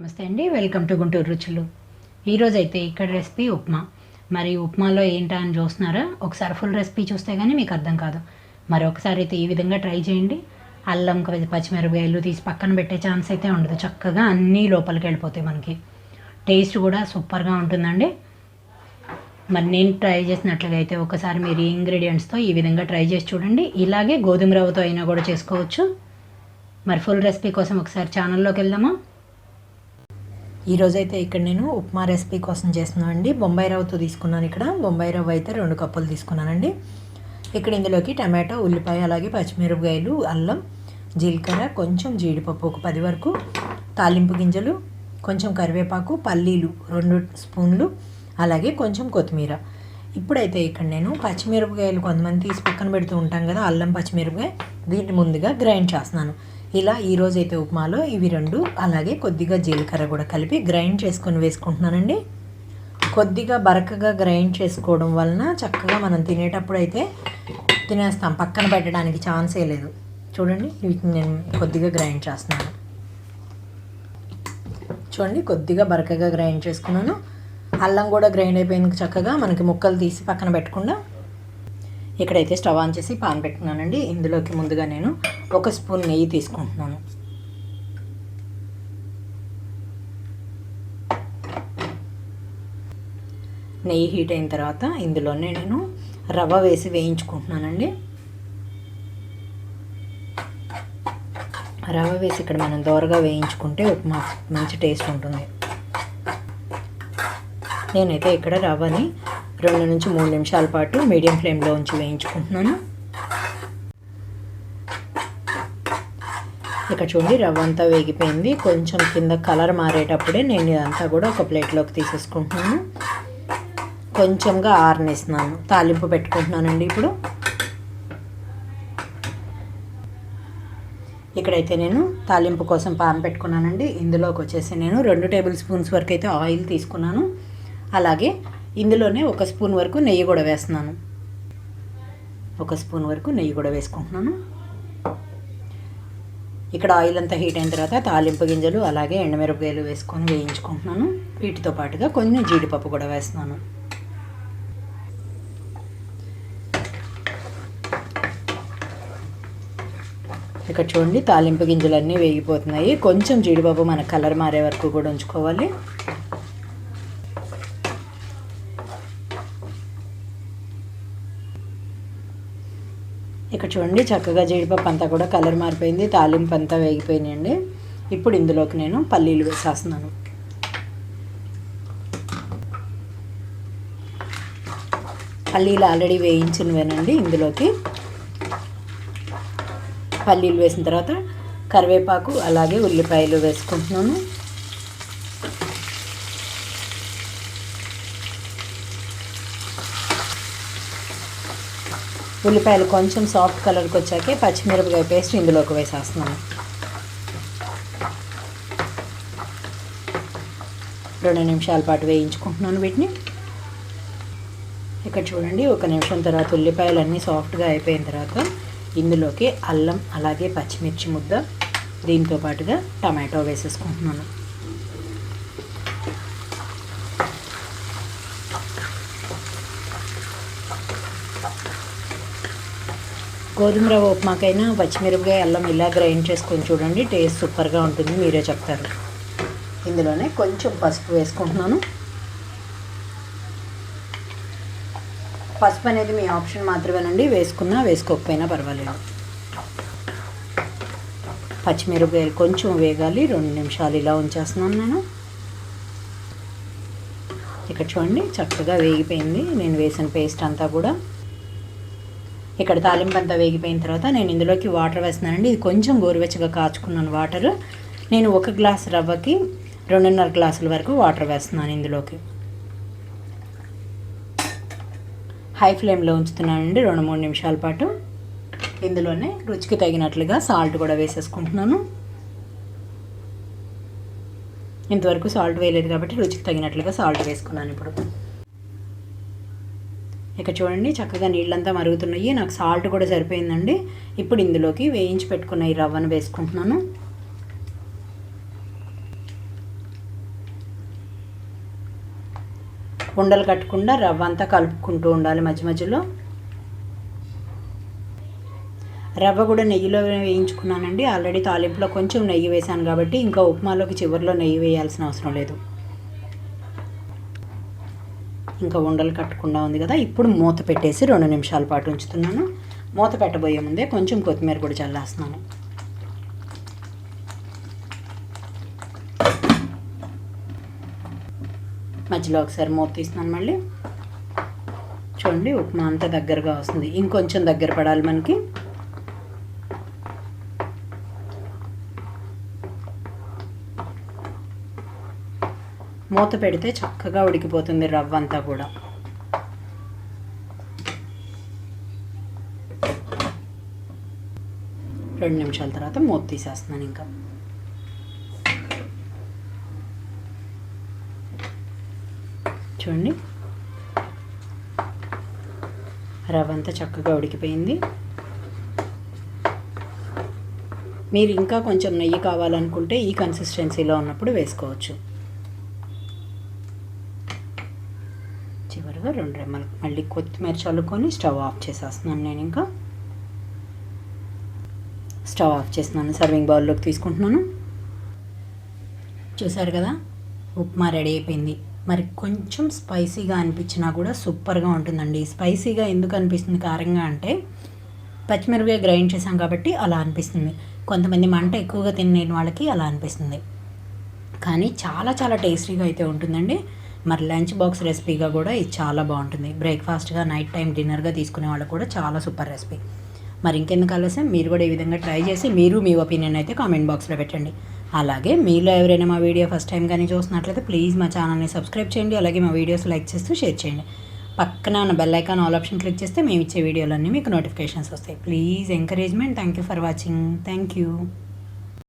నమస్తే అండి welcome to Guntur రుచులు. ఈరోజు అయితే ఇక్కడ రెసిపీ ఉప్మా. మరి ఉప్మాలో ఏంటా అని చూస్తున్నారా? ఒకసారి ఫుల్ రెసిపీ చూస్తే కానీ మీకు అర్థం కాదు. మరి ఒకసారి అయితే ఈ విధంగా ట్రై చేయండి. అల్లం కొద్ది పచ్చిమిరపకాయలు తీసి పక్కన పెట్టే ఛాన్స్ అయితే ఉండదు. చక్కగా అన్నీ లోపలికి వెళ్ళిపోతాయి మనకి. టేస్ట్ కూడా సూపర్గా ఉంటుందండి. మరి నేను ట్రై చేసినట్లుగా అయితే ఒకసారి మీరు ఈ ఇంగ్రీడియంట్స్తో ఈ విధంగా ట్రై చేసి చూడండి. ఇలాగే గోధుమ రవ్వతో అయినా కూడా చేసుకోవచ్చు. మరి ఫుల్ రెసిపీ కోసం ఒకసారి ఛానల్లోకి వెళ్దామా? ఈరోజైతే ఇక్కడ నేను ఉప్మా రెసిపీ కోసం చేస్తున్నాను అండి బొంబాయి రవ్వతో తీసుకున్నాను ఇక్కడ. బొంబాయి రవ్వ అయితే రెండు కప్పులు తీసుకున్నానండి. ఇక్కడ ఇందులోకి టమాటో ఉల్లిపాయ అలాగే పచ్చిమిరపకాయలు అల్లం జీలకర్ర కొంచెం జీడిపప్పు ఒక పది వరకు తాలింపు గింజలు కొంచెం కరివేపాకు పల్లీలు రెండు స్పూన్లు అలాగే కొంచెం కొత్తిమీర. ఇప్పుడైతే ఇక్కడ నేను పచ్చిమిరపకాయలు కొంతమంది తీసి పక్కన పెడుతూ ఉంటాం కదా అల్లం పచ్చిమిరపకాయ దీన్ని ముందుగా గ్రైండ్ చేస్తున్నాను. ఇలా ఈరోజు అయితే ఉప్మాలో ఇవి రెండు అలాగే కొద్దిగా జీలకర్ర కూడా కలిపి గ్రైండ్ చేసుకొని వేసుకుంటున్నానండి. కొద్దిగా బరకగా గ్రైండ్ చేసుకోవడం వలన చక్కగా మనం తినేటప్పుడు అయితే తినేస్తాం. పక్కన పెట్టడానికి ఛాన్సే లేదు. చూడండి వీటిని నేను కొద్దిగా గ్రైండ్ చేస్తున్నాను. చూడండి కొద్దిగా బరకగా గ్రైండ్ చేసుకున్నాను. అల్లం కూడా గ్రైండ్ అయిపోయింది చక్కగా మనకి ముక్కలు తీసి పక్కన పెట్టకుండా ఇక్కడైతే స్టవ్ ఆన్ చేసి పాన్ పెట్టుకున్నానండి. ఇందులోకి ముందుగా నేను ఒక స్పూన్ నెయ్యి తీసుకుంటున్నాను. నెయ్యి హీట్ అయిన తర్వాత ఇందులోనే నేను రవ్వ వేసి వేయించుకుంటున్నానండి. రవ్వ వేసి ఇక్కడ మనం దోరగా వేయించుకుంటే ఉప్మా మంచి టేస్ట్ ఉంటుంది. నేనైతే ఇక్కడ రవ్వని రెండు నుంచి మూడు నిమిషాల పాటు మీడియం ఫ్లేమ్లో ఉంచి వేయించుకుంటున్నాను. ఇక్కడ చూడండి రవ్వ అంతా వేగిపోయింది. కొంచెం కింద కలర్ మారేటప్పుడే నేను ఇదంతా కూడా ఒక ప్లేట్లోకి తీసేసుకుంటున్నాను. కొంచెంగా ఆరనేస్తున్నాను. తాలింపు పెట్టుకుంటున్నానండి ఇప్పుడు. ఇక్కడైతే నేను తాలింపు కోసం పాన్ పెట్టుకున్నానండి. ఇందులోకి వచ్చేసి నేను రెండు టేబుల్ స్పూన్స్ వరకు అయితే ఆయిల్ తీసుకున్నాను. అలాగే ఇందులోనే ఒక స్పూన్ వరకు నెయ్యి కూడా వేస్తున్నాను. ఒక స్పూన్ వరకు నెయ్యి కూడా వేసుకుంటున్నాను. ఇక్కడ ఆయిల్ అంతా హీట్ అయిన తర్వాత తాలింపు గింజలు అలాగే ఎండమిరపకాయలు వేసుకొని వేయించుకుంటున్నాను. వీటితో పాటుగా కొంచెం జీడిపప్పు కూడా వేస్తున్నాను. ఇక్కడ చూడండి తాలింపు గింజలన్నీ వేగిపోతున్నాయి. కొంచెం జీడిపప్పు మన కలర్ మారే వరకు కూడా ఉంచుకోవాలి. ఇక్కడ చూడండి చక్కగా జీడిపప్పు అంతా కూడా కలర్ మారిపోయింది తాలింపు అంతా వేగిపోయినాయండి. ఇప్పుడు ఇందులోకి నేను పల్లీలు వేసేస్తున్నాను. పల్లీలు ఆల్రెడీ వేయించినవేనండి ఇందులోకి. పల్లీలు వేసిన తర్వాత కరివేపాకు అలాగే ఉల్లిపాయలు వేసుకుంటున్నాను. ఉల్లిపాయలు కొంచెం సాఫ్ట్ కలర్కి వచ్చాకే పచ్చిమిరపకాయ పేస్ట్ ఇందులోకి వేసేస్తున్నాను. రెండు నిమిషాల పాటు వేయించుకుంటున్నాను వీటిని. ఇక్కడ చూడండి ఒక నిమిషం తర్వాత ఉల్లిపాయలు అన్నీ సాఫ్ట్గా అయిపోయిన తర్వాత ఇందులోకి అల్లం అలాగే పచ్చిమిర్చి ముద్ద దీంతో పాటుగా టమాటో వేసేసుకుంటున్నాను. గోధుమ రవ్వ ఉప్మాకైనా పచ్చిమిరపకాయ అల్లం ఇలా గ్రైండ్ చేసుకొని చూడండి. టేస్ట్ సూపర్గా ఉంటుంది మీరే చెప్తారు. ఇందులోనే కొంచెం పసుపు వేసుకుంటున్నాను. పసుపు అనేది మీ ఆప్షన్ మాత్రమేనండి. వేసుకున్నా వేసుకోకపోయినా పర్వాలేదు. పచ్చిమిరపకాయలు కొంచెం వేగాలి. రెండు నిమిషాలు ఇలా ఉంచేస్తున్నాను నేను. ఇక్కడ చూడండి చక్కగా వేగిపోయింది. నేను వేసిన పేస్ట్ అంతా కూడా. ఇక్కడ తాలింపు అంతా వేగిపోయిన తర్వాత నేను ఇందులోకి వాటర్ వేస్తున్నానండి. ఇది కొంచెం గోరువెచ్చగా కాచుకున్నాను వాటర్. నేను ఒక గ్లాస్ రవ్వకి రెండున్నర గ్లాసుల వరకు వాటర్ వేస్తున్నాను ఇందులోకి. హై ఫ్లేమ్లో ఉంచుతున్నానండి రెండు మూడు నిమిషాల పాటు. ఇందులోనే రుచికి తగినట్లుగా సాల్ట్ కూడా వేసేసుకుంటున్నాను. ఇంతవరకు సాల్ట్ వేయలేదు కాబట్టి రుచికి తగినట్లుగా సాల్ట్ వేసుకున్నాను ఇప్పుడు. ఇక చూడండి చక్కగా నీళ్ళంతా మరుగుతున్నాయి. నాకు సాల్ట్ కూడా సరిపోయిందండి. ఇప్పుడు ఇందులోకి వేయించి పెట్టుకున్న ఈ రవ్వను వేసుకుంటున్నాను. ఉండలు కట్టకుండా రవ్వ అంతా కలుపుకుంటూ ఉండాలి మధ్య మధ్యలో. రవ్వ కూడా నెయ్యిలో వేయించుకున్నానండి. ఆల్రెడీ తాలింపులో కొంచెం నెయ్యి వేశాను కాబట్టి ఇంకా ఉప్మాలోకి చివరిలో నెయ్యి వేయాల్సిన అవసరం లేదు. ఇంకా ఉండలు కట్టకుండా ఉంది కదా ఇప్పుడు మూత పెట్టేసి రెండు నిమిషాల పాటు ఉంచుతున్నాను. మూత పెట్టబోయే ముందే కొంచెం కొత్తిమీర కూడా చల్లేస్తున్నాను. మధ్యలో ఒకసారి మూత తీస్తున్నాను మళ్ళీ. చూడండి ఉప్మా అంతా దగ్గరగా వస్తుంది. ఇంకొంచెం దగ్గర పడాలి మనకి. మూత పెడితే చక్కగా ఉడికిపోతుంది రవ్వ అంతా కూడా. రెండు నిమిషాల తర్వాత మూత తీసేస్తున్నాను ఇంకా. చూడండి. రవ్వ అంతా చక్కగా ఉడికిపోయింది. మీరు ఇంకా కొంచెం నెయ్యి కావాలనుకుంటే ఈ కన్సిస్టెన్సీలో ఉన్నప్పుడు వేసుకోవచ్చు. చివరిగా రెండు రెమ్మలు మళ్ళీ కొత్తిమీర చల్లుకొని స్టవ్ ఆఫ్ చేసేస్తున్నాను నేను ఇంకా. స్టవ్ ఆఫ్ చేస్తున్నాను సర్వింగ్ బౌల్లోకి తీసుకుంటున్నాను. చూసారు కదా? ఉప్మా రెడీ అయిపోయింది. మరి కొంచెం స్పైసీగా అనిపించినా కూడా సూపర్గా ఉంటుందండి. స్పైసీగా ఎందుకు అనిపిస్తుంది కారంగా అంటే పచ్చిమిరపకాయ గ్రైండ్ చేసాం కాబట్టి అలా అనిపిస్తుంది. కొంతమంది మంట ఎక్కువగా తినలేని వాళ్ళకి అలా అనిపిస్తుంది. కానీ చాలా చాలా టేస్టీగా అయితే ఉంటుందండి. మరి లంచ్ బాక్స్ రెసిపీగా కూడా ఇది చాలా బాగుంటుంది. బ్రేక్ఫాస్ట్గా నైట్ టైం డిన్నర్గా తీసుకునే వాళ్ళకు కూడా చాలా సూపర్ రెసిపీ. మరి ఇంకెందుకు ఆలస్యం? మీరు కూడా ఈ విధంగా ట్రై చేసి మీరు మీ ఒపీనియన్ అయితే కామెంట్ బాక్స్లో పెట్టండి. అలాగే మీలో ఎవరైనా మా వీడియో ఫస్ట్ టైం కానీ చూసినట్లయితే ప్లీజ్ మా ఛానల్ని సబ్స్క్రైబ్ చేయండి. అలాగే మా వీడియోస్ లైక్ చేస్తూ షేర్ చేయండి. పక్కన ఉన్న bell icon all option click చేస్తే మేము ఇచ్చే వీడియోలన్నీ మీకు నోటిఫికేషన్స్ వస్తాయి. Please encouragement. Thank you for watching. Thank you